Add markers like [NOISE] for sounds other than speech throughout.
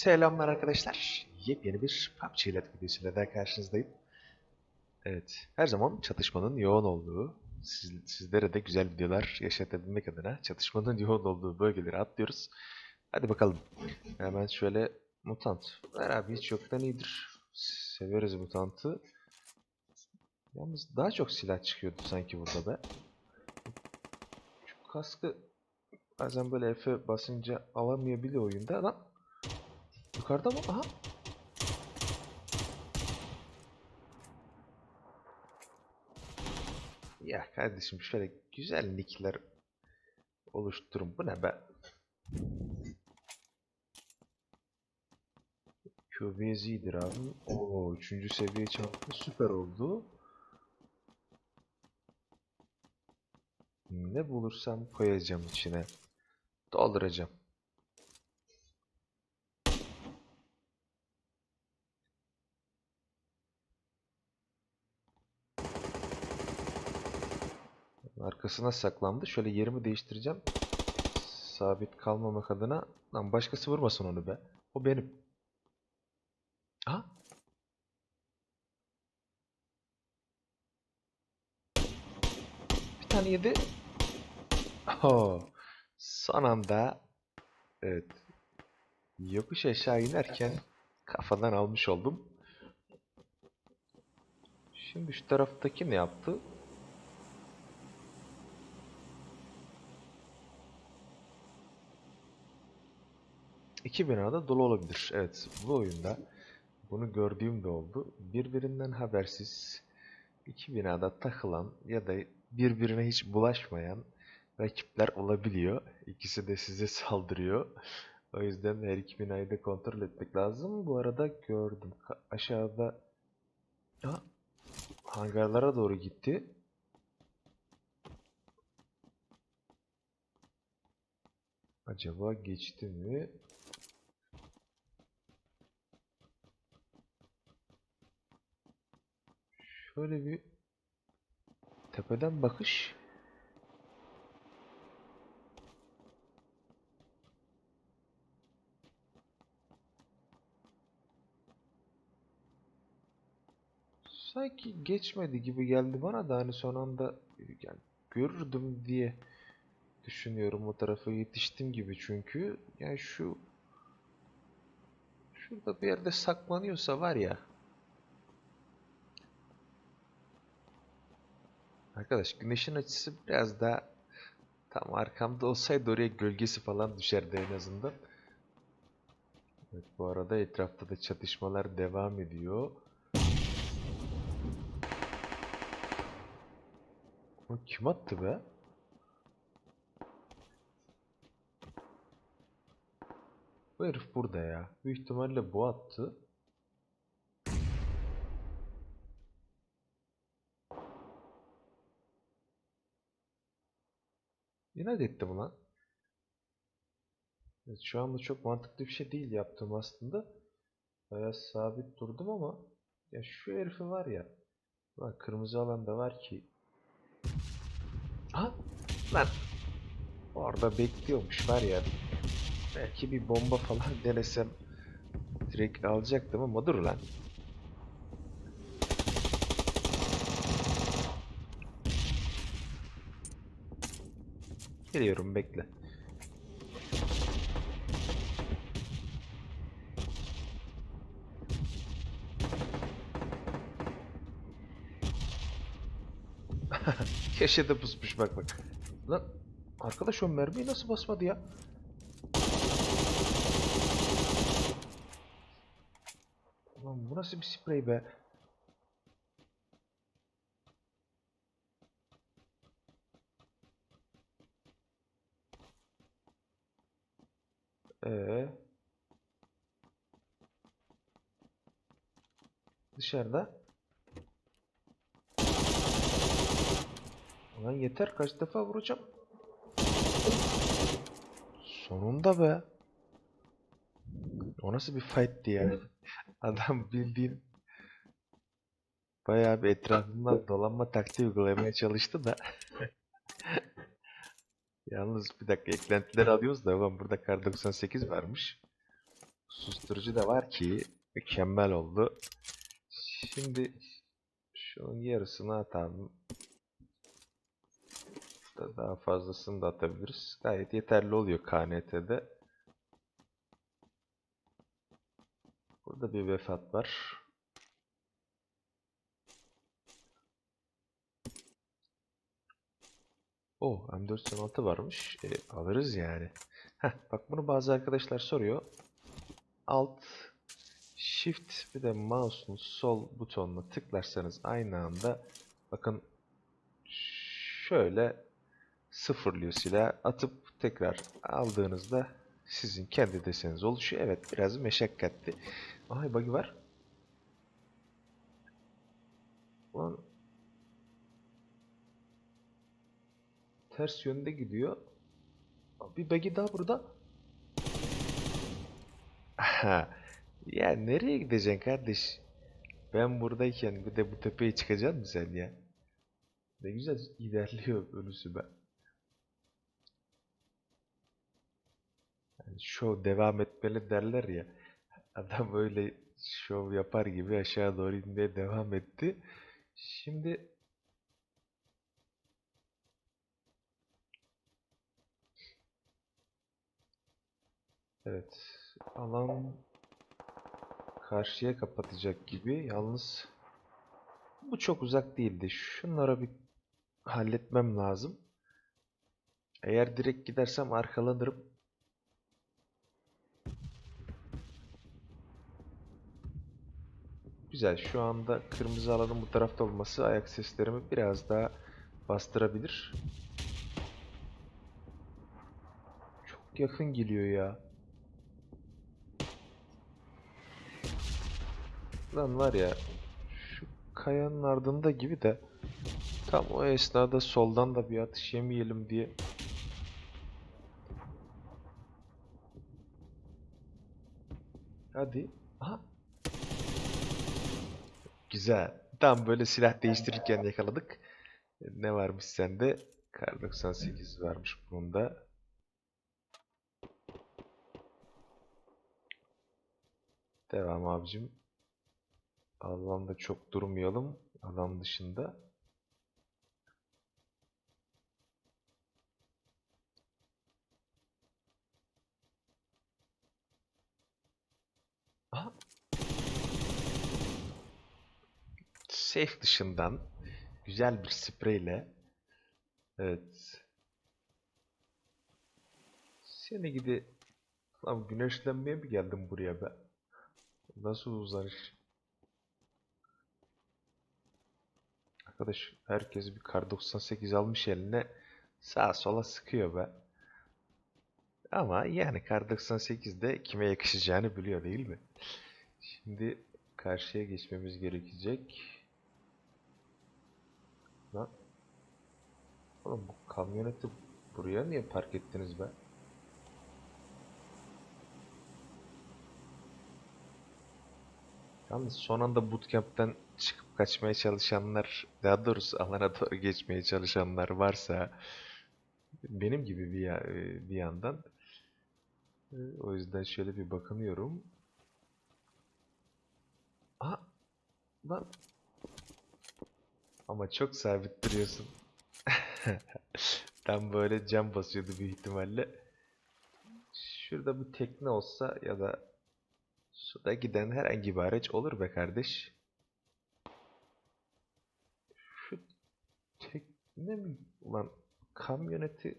Selamlar arkadaşlar. Yepyeni bir PUBG Elite videosuyla daha karşınızdayım. Evet, her zaman çatışmanın yoğun olduğu, siz, sizlere de güzel videolar yaşatabilmek adına çatışmanın [LAUGHS] yoğun olduğu bölgeleri atlıyoruz. Hadi bakalım. Hemen şöyle mutant. Ver abi hiç yoktan iyidir. Severiz mutantı. Yalnız daha çok silah çıkıyordu sanki burada be. Şu kaskı bazen böyle F basınca alamayabiliyor oyunda lan. Yukarıda mı? Aha. Ya kardeşim şöyle güzel nickler oluşturun. Bu ne be? QBZ'dir abi. Oo, üçüncü seviye çanta süper oldu. Ne bulursam koyacağım içine. Dolduracağım. Arkasına saklandı. Şöyle yerimi değiştireceğim. Sabit kalmamak adına. Lan başkası vurmasın onu be. O benim. Aha. Bir tane yedi. Oh. Son anda evet. Yokuş aşağı inerken kafadan almış oldum. Şimdi şu taraftaki ne yaptı? İki binada dolu olabilir. Evet, bu oyunda bunu gördüğüm de oldu. Birbirinden habersiz iki binada takılan ya da birbirine hiç bulaşmayan rakipler olabiliyor. İkisi de size saldırıyor. O yüzden her iki binayı da kontrol etmek lazım. Bu arada gördüm. Aşağıda ha, hangarlara doğru gitti. Acaba geçti mi? Şöyle bir tepeden bakış. Sanki geçmedi gibi geldi bana da hani son anda yani görürdüm diye düşünüyorum o tarafa yetiştim gibi çünkü yani şu şurada bir yerde saklanıyorsa var ya Arkadaş güneşin açısı biraz daha tam arkamda olsaydı oraya gölgesi falan düşerdi en azından. Evet bu arada etrafta da çatışmalar devam ediyor. O kim attı be? Bu herif burada ya. Büyük ihtimalle bu attı. İnat ettim lan. Evet, şu anda çok mantıklı bir şey değil yaptığım aslında. Bayağı sabit durdum ama ya şu herifi var ya. Lan kırmızı alanda var ki. Ha? Lan. Orada bekliyormuş var ya. Belki bir bomba falan [LAUGHS] denesem direkt alacaktım ama dur lan. Geliyorum bekle. [LAUGHS] Köşede pusmuş bak bak. Lan arkadaş o mermiyi nasıl basmadı ya? Lan bu nasıl bir sprey be? Ee. Dışarıda. Ulan yeter kaç defa vuracağım. Sonunda be. O nasıl bir fight'ti ya? [LAUGHS] Adam bildiğin bayağı bir etrafından dolanma taktiği uygulamaya çalıştı da. [LAUGHS] Yalnız bir dakika eklentileri alıyoruz da ulan burada kar 98 varmış. susturucu da var ki mükemmel oldu. Şimdi şunun yarısını atalım. Da- Daha fazlasını da atabiliriz. Gayet yeterli oluyor KNT'de. Burada bir vefat var. Oh, M416 varmış. E, alırız yani. Heh, bak bunu bazı arkadaşlar soruyor. Alt Shift bir de mouse'un sol butonuna tıklarsanız aynı anda bakın şöyle sıfırlıyor silah atıp tekrar aldığınızda sizin kendi deseniniz oluşuyor. Evet biraz meşakkatli. Ay bug'i var. Ulan ters yönde gidiyor. Bir bug'i daha burada. Ya nereye gideceksin kardeş? Ben buradayken bir de bu tepeye çıkacaksın mı sen ya? Ne güzel ilerliyor ölüsü be. Yani şov devam etmeli derler ya. Adam öyle şov yapar gibi aşağı doğru inmeye devam etti. Şimdi evet alan karşıya kapatacak gibi. Yalnız bu çok uzak değildi. Şunlara bir halletmem lazım. Eğer direkt gidersem arkalanırım. Güzel. Şu anda kırmızı alanın bu tarafta olması ayak seslerimi biraz daha bastırabilir. Çok yakın geliyor ya. Lan var ya şu kayanın ardında gibi de tam o esnada soldan da bir atış yemeyelim diye Hadi. Aha. Güzel. Tam böyle silah değiştirirken yakaladık. Ne varmış sende? Kar 98 varmış bunda. Devam abicim. Alanda çok durmayalım. Alan dışında. Aha. Safe dışından güzel bir spreyle evet seni gidi lan güneşlenmeye mi geldim buraya be nasıl uzanış arkadaş herkes bir kar 98 almış eline sağa sola sıkıyor be ama yani kar 98 de kime yakışacağını biliyor değil mi şimdi karşıya geçmemiz gerekecek Lan. Oğlum bu kamyoneti buraya niye park ettiniz be? Yalnız son anda bootcamp'ten çıkıp kaçmaya çalışanlar, daha doğrusu alana doğru geçmeye çalışanlar varsa benim gibi bir, e, bir yandan e, o yüzden şöyle bir bakınıyorum. Aha! Lan! Ama çok sabit duruyorsun. [LAUGHS] Tam böyle cam basıyordu büyük ihtimalle. Şurada bir tekne olsa ya da suda giden herhangi bir araç olur be kardeş. Şu tekne mi? Ulan kamyoneti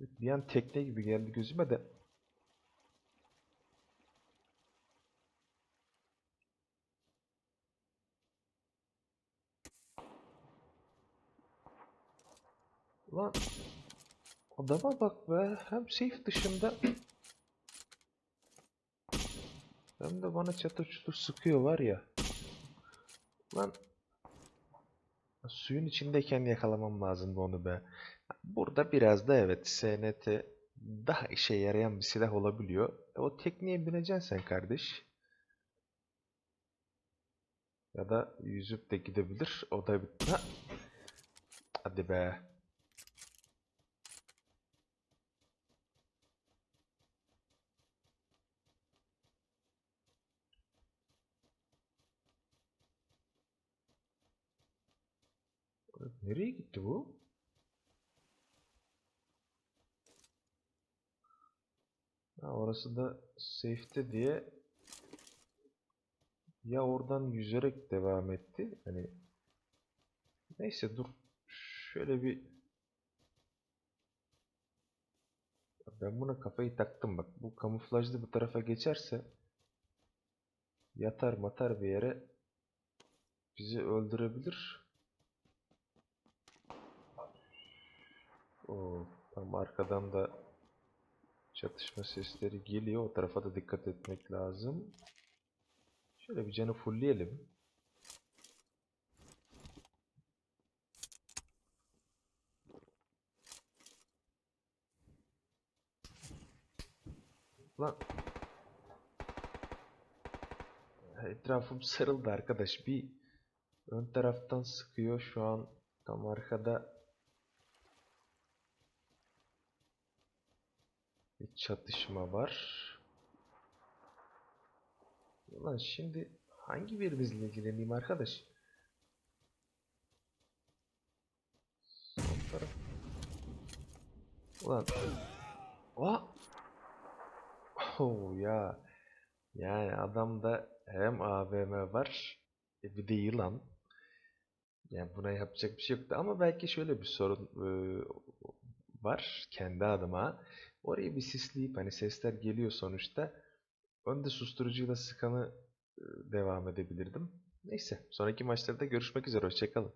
bir an tekne gibi geldi gözüme de. Ulan adama bak be. Hem safe dışında hem de bana çatır çutur sıkıyor var ya. Lan suyun içindeyken yakalamam lazımdı onu be. Burada biraz da evet SNT daha işe yarayan bir silah olabiliyor. E, o tekniğe bineceksin sen kardeş. Ya da yüzüp de gidebilir. O da bir... Ha! Hadi be. Nereye gitti bu? Ha, orası da safe'te diye ya oradan yüzerek devam etti. Hani neyse dur. Şöyle bir ben buna kafayı taktım bak. Bu kamuflajlı bu tarafa geçerse yatar matar bir yere bizi öldürebilir. O tam arkadan da çatışma sesleri geliyor. O tarafa da dikkat etmek lazım. Şöyle bir canı fullleyelim. Lan etrafım sarıldı arkadaş. Bir ön taraftan sıkıyor şu an tam arkada çatışma var. Ulan şimdi hangi birimizle ilgileneyim arkadaş? Sol taraf. Ulan. Aa! Oh ya. Yani adamda hem AVM var e bir de yılan. Yani buna yapacak bir şey yoktu ama belki şöyle bir sorun e, var kendi adıma. Orayı bir sisleyip hani sesler geliyor sonuçta. Önde susturucuyla sıkanı devam edebilirdim. Neyse sonraki maçlarda görüşmek üzere. Hoşçakalın.